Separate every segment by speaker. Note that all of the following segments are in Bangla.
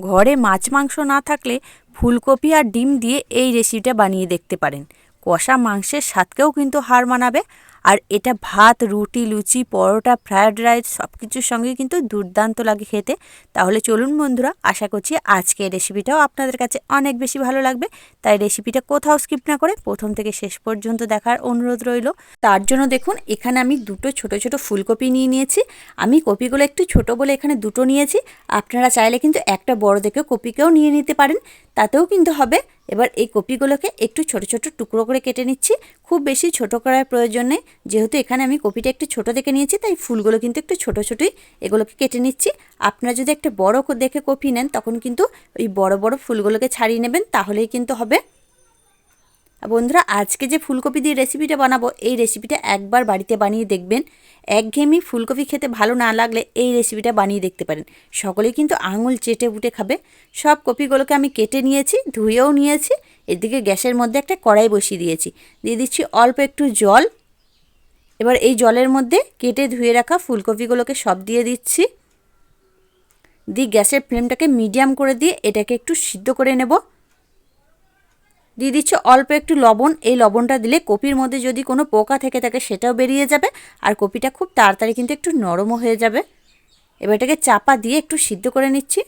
Speaker 1: ঘরে মাছ মাংস না থাকলে ফুলকপি আর ডিম দিয়ে এই রেসিপিটা বানিয়ে দেখতে পারেন। কষা মাংসের স্বাদকেও কিন্তু হার মানাবে আর এটা ভাত, রুটি, লুচি, পরোটা, ফ্রায়েড রাইস সব কিছুর সঙ্গে কিন্তু দুর্দান্ত লাগে খেতে। তাহলে চলুন বন্ধুরা, আশা করছি আজকে রেসিপিটাও আপনাদের কাছে অনেক বেশি ভালো লাগবে। তাই রেসিপিটা কোথাও স্কিপ না করে প্রথম থেকে শেষ পর্যন্ত দেখার অনুরোধ রইল। তার জন্য দেখুন, এখানে আমি দুটো ছোট ছোট ফুলকপি নিয়ে নিয়েছি। আমি কপিগুলো একটু ছোট বলে এখানে দুটো নিয়েছি। আপনারা চাইলে কিন্তু একটা বড় দেখে কপিকেও নিয়ে নিতে পারেন। তাতেও কিন্তু হবে। এবার এই কপিগুলোকে একটু ছোট ছোট টুকরো করে কেটে নিচ্ছি। খুব বেশি ছোট করার প্রয়োজন নেই। যেহেতু এখানে আমি কপিটা একটু ছোট দেখে নিয়েছি, তাই ফুলগুলো কিন্তু একটু ছোট ছোটোই এগুলোকে কেটে নিচ্ছি। আপনারা যদি একটা বড় দেখে কপি নেন, তখন কিন্তু ওই বড় বড় ফুলগুলোকে ছাড়িয়ে নেবেন, তাহলেই কিন্তু হবে। বন্ধুরা, আজকে যে ফুলকপি দিয়ে রেসিপিটা বানাবো, এই রেসিপিটা একবার বাড়িতে বানিয়ে দেখবেন। একঘেয়েমি ফুলকপি খেতে ভালো না লাগলে এই রেসিপিটা বানিয়ে দেখতে পারেন। সকলেই কিন্তু আঙুল চেটে বুটে খাবে। সব কপিগুলোকে আমি কেটে নিয়েছি, ধুয়েও নিয়েছি, এদিকে গ্যাসের মধ্যে একটা কড়াই বসিয়ে দিয়েছি। দিয়ে দিচ্ছি অল্প একটু জল এবার এই জলের মধ্যে কেটে ধুয়ে রাখা ফুলকপিগুলোকে সব দিয়ে দিচ্ছি। দিয়ে গ্যাসের ফ্লেমটাকে মিডিয়াম করে দিয়ে এটাকে একটু সিদ্ধ করে নেব। দিয়ে দিচ্ছে অল্প একটু লবণ। এই লবণটা দিলে কপির মধ্যে যদি কোনো পোকা থেকে থাকে সেটাও বেরিয়ে যাবে। আর কপিটা খুব তাড়াতাড়ি কিন্তু একটু নরমও হয়ে যাবে। এবার এটাকে চাপা দিয়ে একটু সিদ্ধ করে নিচ্ছি।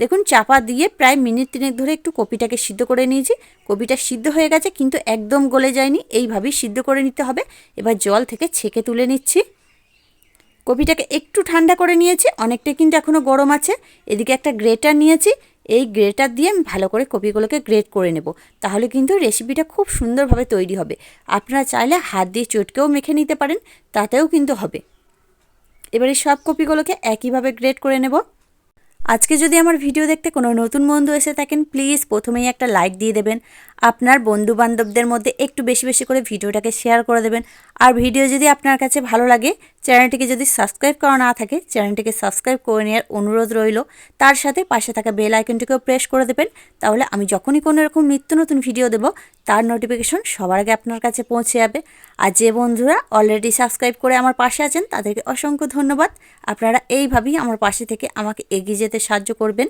Speaker 1: দেখুন, চাপা দিয়ে প্রায় মিনিট তিনেক ধরে একটু কপিটাকে সিদ্ধ করে নিয়েছি। কপিটা সিদ্ধ হয়ে গেছে, কিন্তু একদম গলে যায়নি। এইভাবেই সিদ্ধ করে নিতে হবে। এবার জল থেকে ছেঁকে তুলে নিচ্ছি। কপিটাকে একটু ঠান্ডা করে নিয়েছি অনেকটা কিন্তু এখনও গরম আছে। এদিকে একটা গ্রেটার নিয়েছি। এই গ্রেটার দিয়ে আমি ভালো করে কপিগুলোকে গ্রেট করে নেব। তাহলে কিন্তু রেসিপিটা খুব সুন্দরভাবে তৈরি হবে। আপনারা চাইলে হাত দিয়ে চটকেও মেখে নিতে পারেন, তাতেও কিন্তু হবে। এবারে সব কপিগুলোকে একইভাবে গ্রেট করে নেব। আজকে যদি আমার ভিডিও দেখতে কোনো নতুন বন্ধু এসে থাকেন প্লিজ প্রথমেই একটা লাইক দিয়ে দেবেন। আপনার বন্ধু বান্ধবদের মধ্যে একটু বেশি বেশি করে ভিডিওটাকে শেয়ার করে দেবেন। আর ভিডিও যদি আপনার কাছে ভালো লাগে চ্যানেলটিকে যদি সাবস্ক্রাইব করা না থাকে, চ্যানেলটিকে সাবস্ক্রাইব করে নেওয়ার অনুরোধ রইল। তার সাথে পাশে থাকা বেল আইকনটিকেও প্রেস করে দেবেন। তাহলে আমি যখনই কোনো এরকম নিত্য নতুন ভিডিও দেব, তার নোটিফিকেশন সবার আগে আপনার কাছে পৌঁছে যাবে। আর যে বন্ধুরা অলরেডি সাবস্ক্রাইব করে আমার পাশে আছেন, তাদেরকে অসংখ্য ধন্যবাদ। আপনারা এইভাবেই আমার পাশে থেকে আমাকে এগিয়ে যেতে সাহায্য করবেন।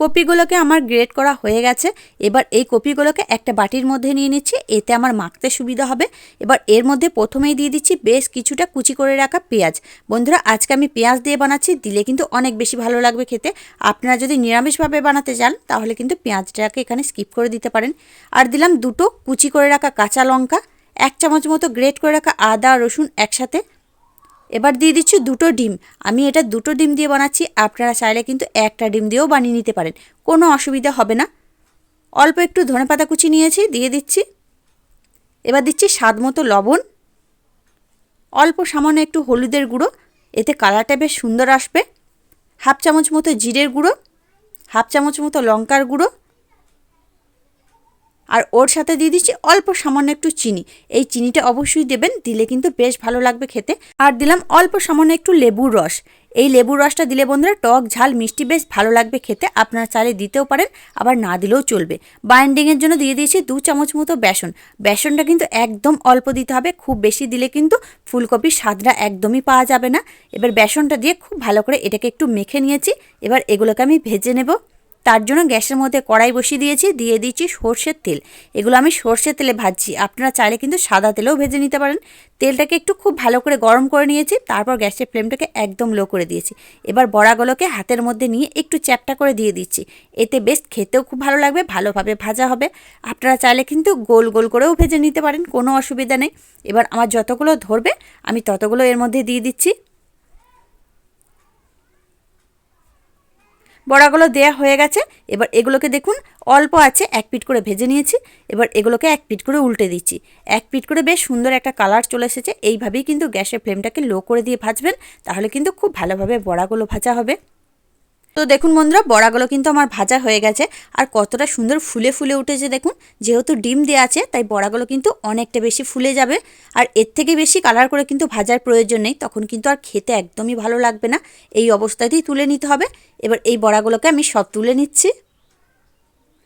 Speaker 1: কপিগুলোকে আমার গ্রেড করা হয়ে গেছে। এবার এই কপিগুলোকে একটা বাটির মধ্যে নিয়ে নিচ্ছি, এতে আমার মাখতে সুবিধা হবে। এবার এর মধ্যে প্রথমেই দিয়ে দিচ্ছি বেশ কিছুটা কুচি করে রাখা পেঁয়াজ। বন্ধুরা, আজকে আমি পেঁয়াজ দিয়ে বানাচ্ছি, দিলে কিন্তু অনেক বেশি ভালো লাগবে খেতে। আপনারা যদি নিরামিষভাবে বানাতে চান, তাহলে কিন্তু পেঁয়াজটাকে এখানে স্কিপ করে দিতে পারেন। আর দিলাম দুটো কুচি করে রাখা কাঁচা লঙ্কা, এক চামচ মতো গ্রেট করে রাখা আদা, রসুন একসাথে। এবার দিয়ে দিচ্ছি দুটো ডিম। আমি এটা দুটো ডিম দিয়ে বানাচ্ছি, আপনারা চাইলে কিন্তু একটা ডিম দিয়েও বানিয়ে নিতে পারেন। কোনো অসুবিধা হবে না। অল্প একটু ধনে পাতা কুচি নিয়েছি, দিয়ে দিচ্ছি। এবার দিচ্ছি স্বাদ মতো লবণ। অল্প সামান্য একটু হলুদের গুঁড়ো, এতে কালারটা বেশ সুন্দর আসবে। হাফ চামচ মতো জিরের গুঁড়ো, হাফ চামচ মতো লঙ্কার গুঁড়ো আর ওর সাথে দিয়ে দিচ্ছি অল্প সামান্য একটু চিনি। এই চিনিটা অবশ্যই দেবেন, দিলে কিন্তু বেশ ভালো লাগবে খেতে। আর দিলাম অল্প সামান্য একটু লেবুর রস। এই লেবুর রসটা দিলে বন্ধুরা টক, ঝাল, মিষ্টি বেশ ভালো লাগবে খেতে। আপনারা চালে দিতেও পারেন, আবার না দিলেও চলবে। বাইন্ডিংয়ের জন্য দিয়ে দিয়েছি দু চামচ মতো বেসন। বেসনটা কিন্তু একদম অল্প দিতে হবে, খুব বেশি দিলে কিন্তু ফুলকপির স্বাদটা একদমই পাওয়া যাবে না। এবার বেসনটা দিয়ে খুব ভালো করে এটাকে একটু মেখে নিয়েছি। এবার এগুলোকে আমি ভেজে নেব। তার জন্য গ্যাসের মধ্যে কড়াই বসিয়ে দিয়েছি, দিয়ে দিচ্ছি সর্ষের তেল। এগুলো আমি সর্ষের তেলে ভাজছি। আপনারা চাইলে কিন্তু সাদা তেলেও ভেজে নিতে পারেন। তেলটাকে একটু খুব ভালো করে গরম করে নিয়েছি, তারপর গ্যাসের ফ্লেমটাকে একদম লো করে দিয়েছি। এবার বড়াগুলোকে হাতের মধ্যে নিয়ে একটু চ্যাপটা করে দিয়ে দিচ্ছি। এতে বেশ খেতেও খুব ভালো লাগবে, ভালোভাবে ভাজা হবে। আপনারা চাইলে কিন্তু গোল গোল করেও ভেজে নিতে পারেন, কোনো অসুবিধা নেই। এবার আমার যতগুলো ধরবে, আমি ততগুলো এর মধ্যে দিয়ে দিচ্ছি। বড়াগুলো দেয়া হয়ে গেছে। এবার এগুলোকে দেখুন, অল্প আছে, এক পিট করে ভেজে নিয়েছি। এবার এগুলোকে এক পিট করে উল্টে দিচ্ছি। এক পিট করে বেশ সুন্দর একটা কালার চলে এসেছে। এইভাবেই কিন্তু গ্যাসের ফ্লেমটাকে লো করে দিয়ে ভাজবেন, তাহলে কিন্তু খুব ভালোভাবে বড়াগুলো ভাজা হবে। তো দেখুন বন্ধুরা, বড়াগুলো কিন্তু আমার ভাজা হয়ে গেছে। আর কতটা সুন্দর ফুলে ফুলে উঠেছে দেখুন। যেহেতু ডিম দেওয়া আছে, তাই বড়াগুলো কিন্তু অনেকটা বেশি ফুলে যাবে। আর এর থেকে বেশি কালার করে কিন্তু ভাজার প্রয়োজন নেই, তখন কিন্তু আর খেতে একদমই ভালো লাগবে না। এই অবস্থাতেই তুলে নিতে হবে। এবার এই বড়াগুলোকে আমি সব তুলে নিচ্ছি।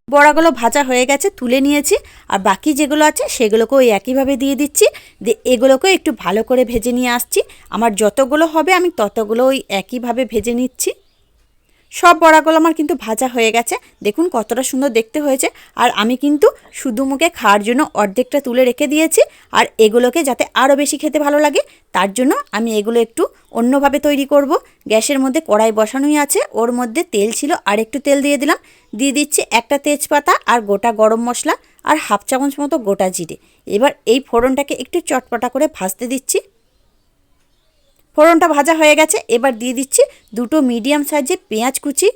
Speaker 1: বড়াগুলো ভাজা হয়ে গেছে, তুলে নিয়েছি। আর বাকি যেগুলো আছে, সেগুলোকেও একইভাবে দিয়ে দিচ্ছি। দিয়ে এগুলোকেও একটু ভালো করে ভেজে নিয়ে আসছি। আমার যতগুলো হবে, আমি ততগুলো ওই একইভাবে ভেজে নিচ্ছি। সব বড়াগুলো আমার কিন্তু ভাজা হয়ে গেছে। দেখুন কতটা সুন্দর দেখতে হয়েছে। আর আমি কিন্তু শুধু মুখে খাওয়ার জন্য অর্ধেকটা তুলে রেখে দিয়েছি। আর এগুলোকে যাতে আরও বেশি খেতে ভালো লাগে, তার জন্য আমি এগুলো একটু অন্যভাবে তৈরি করব। গ্যাসের মধ্যে কড়াই বসানোই আছে। ওর মধ্যে তেল ছিল, আর একটু তেল দিয়ে দিলাম। দিয়ে দিচ্ছি একটা তেজপাতা আর গোটা গরম মশলা আর হাফ চামচ মতো গোটা জিরে। এবার এই ফোড়নটাকে একটু চটপটা করে ভাজতে দিচ্ছি। ফোড়নটা ভাজা হয়ে গেছে। এবার দিয়ে দিচ্ছি দুটো মিডিয়াম সাইজের পেঁয়াজ কুচি।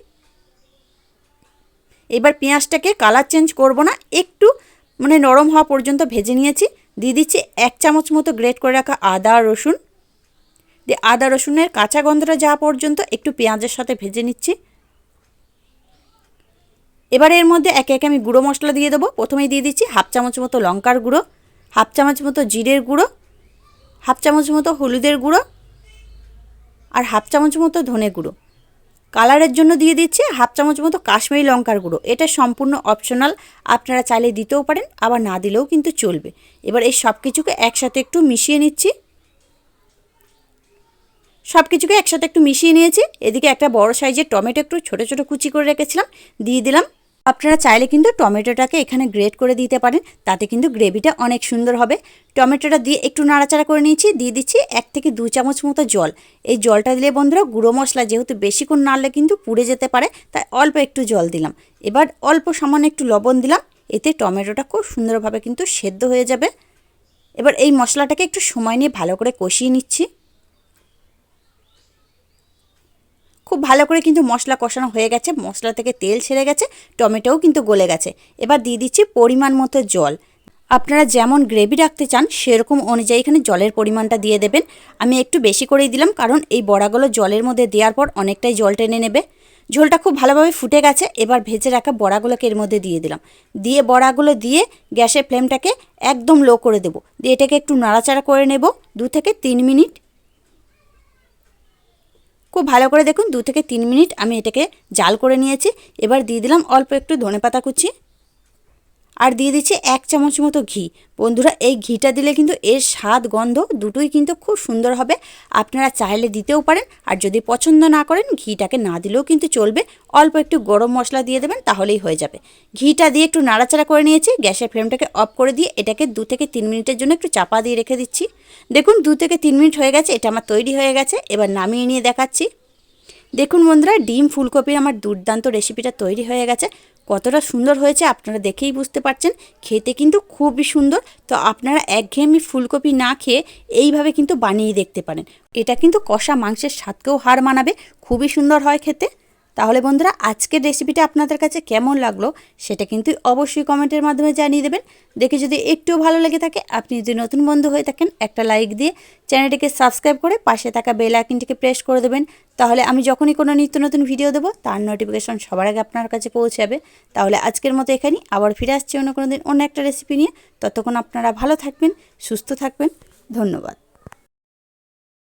Speaker 1: এবার পেঁয়াজটাকে কালার চেঞ্জ করব না, একটু মানে নরম হওয়া পর্যন্ত ভেজে নিয়েছি। দিয়ে দিচ্ছি এক চামচ মতো গ্রেট করে রাখা আদা, রসুন। দিয়ে আদা, রসুনের কাঁচা গন্ধটা যাওয়া পর্যন্ত একটু পেঁয়াজের সাথে ভেজে নিচ্ছি। এবার এর মধ্যে একে একে আমি গুঁড়ো মশলা দিয়ে দেবো। প্রথমেই দিয়ে দিচ্ছি হাফ চামচ মতো লঙ্কার গুঁড়ো, হাফ চামচ মতো জিরের গুঁড়ো, হাফ চামচ মতো হলুদের গুঁড়ো আর হাফ চামচ মতো ধনে গুঁড়ো। কালারের জন্য দিয়ে দিচ্ছি হাফ চামচ মতো কাশ্মীরি লঙ্কার গুঁড়ো। এটা সম্পূর্ণ অপশনাল আপনারা চাইলে দিতেও পারেন, আবার না দিলেও কিন্তু চলবে। এবার এই সব কিছুকে একসাথে একটু মিশিয়ে নিচ্ছি। সব কিছুকে একসাথে একটু মিশিয়ে নিয়েছি। এদিকে একটা বড় সাইজের টমেটো একটু ছোটো ছোটো কুচি করে রেখেছিলাম। দিয়ে দিলাম। আপনারা চাইলে কিন্তু টমেটোটাকে এখানে গ্রেট করে দিতে পারেন। তাতে কিন্তু গ্রেভিটা অনেক সুন্দর হবে। টমেটোটা দিয়ে একটু নাড়াচাড়া করে নিয়েছি, দিয়ে দিচ্ছি এক থেকে দু চামচ মতো জল। এই জলটা দিলে বন্ধুরা গুঁড়ো মশলা যেহেতু বেশিক্ষণ নাড়লে কিন্তু পুড়ে যেতে পারে, তাই অল্প একটু জল দিলাম। এবার অল্প সামান্য একটু লবণ দিলাম, এতে টমেটোটা খুব সুন্দরভাবে কিন্তু সেদ্ধ হয়ে যাবে। এবার এই মশলাটাকে একটু সময় নিয়ে ভালো করে কষিয়ে নিচ্ছি। খুব ভালো করে কিন্তু মশলা কষানো হয়ে গেছে। মশলা থেকে তেল ছেড়ে গেছে, টমেটোও কিন্তু গলে গেছে। এবার দিয়ে দিচ্ছি পরিমাণ মতো জল। আপনারা যেমন গ্রেভি রাখতে চান, সেরকম অনুযায়ী এখানে জলের পরিমাণটা দিয়ে দেবেন। আমি একটু বেশি করেই দিলাম, কারণ এই বড়াগুলো জলের মধ্যে দেওয়ার পর অনেকটাই জল টেনে নেবে। ঝোলটা খুব ভালোভাবে ফুটে গেছে, এবার ভেজে রাখা বড়াগুলোকে এর মধ্যে দিয়ে দিলাম। দিয়ে বড়াগুলো দিয়ে গ্যাসের ফ্লেমটাকে একদম লো করে দেবো। দিয়ে এটাকে একটু নাড়াচাড়া করে নেব, দু থেকে তিন মিনিট। খুব ভালো করে দেখুন, দু থেকে তিন মিনিট আমি এটাকে জাল করে নিয়েছি। এবার দিয়ে দিলাম অল্প একটু ধনে পাতা কুচি। আর দিয়ে দিচ্ছি এক চামচ মতো ঘি। বন্ধুরা, এই ঘিটা দিলে কিন্তু এর স্বাদ, গন্ধ দুটোই কিন্তু খুব সুন্দর হবে। আপনারা চাইলে দিতেও পারেন, আর যদি পছন্দ না করেন, ঘিটাকে না দিলেও কিন্তু চলবে। অল্প একটু গরম মশলা দিয়ে দেবেন, তাহলেই হয়ে যাবে। ঘিটা দিয়ে একটু নাড়াচাড়া করে নিয়েছি, গ্যাসের ফ্লেমটাকে অফ করে দিয়ে এটাকে দু থেকে তিন মিনিটের জন্য একটু চাপা দিয়ে রেখে দিচ্ছি। দেখুন, দু থেকে তিন মিনিট হয়ে গেছে, এটা আমার তৈরি হয়ে গেছে, এবার নামিয়ে নিয়ে দেখাচ্ছি। দেখুন বন্ধুরা, ডিম ফুলকপির আমার দুর্দান্ত রেসিপিটা তৈরি হয়ে গেছে। কতটা সুন্দর হয়েছে আপনারা দেখেই বুঝতে পারছেন। খেতে কিন্তু খুবই সুন্দর। তো আপনারা একঘেয়েমি ফুলকপি না খেয়ে এইভাবে কিন্তু বানিয়ে দেখতে পারেন। এটা কিন্তু কষা মাংসের স্বাদকেও হার মানাবে। খুবই সুন্দর হয় খেতে। তাহলে বন্ধুরা, আজকের রেসিপিটা আপনাদের কাছে কেমন লাগল সেটা কিন্তু অবশ্যই কমেন্টের মাধ্যমে জানিয়ে দেবেন। দেখে যদি একটু ভালো লেগে থাকে, আপনি যদি নতুন বন্ধু হয়ে থাকেন, একটা লাইক দিয়ে চ্যানেলটিকে সাবস্ক্রাইব করে পাশে থাকা বেল আইকনটিকে প্রেস করে দেবেন। তাহলে আমি যখনই কোনো নিত্য নতুন ভিডিও দেবো, তার নোটিফিকেশন সবার আগে আপনার কাছে পৌঁছাবে। তাহলে আজকের মতো এখানেই, আবার ফিরে আসছি অন্য কোনো দিন অন্য একটা রেসিপি নিয়ে। ততক্ষণ আপনারা ভালো থাকবেন, সুস্থ থাকবেন। ধন্যবাদ।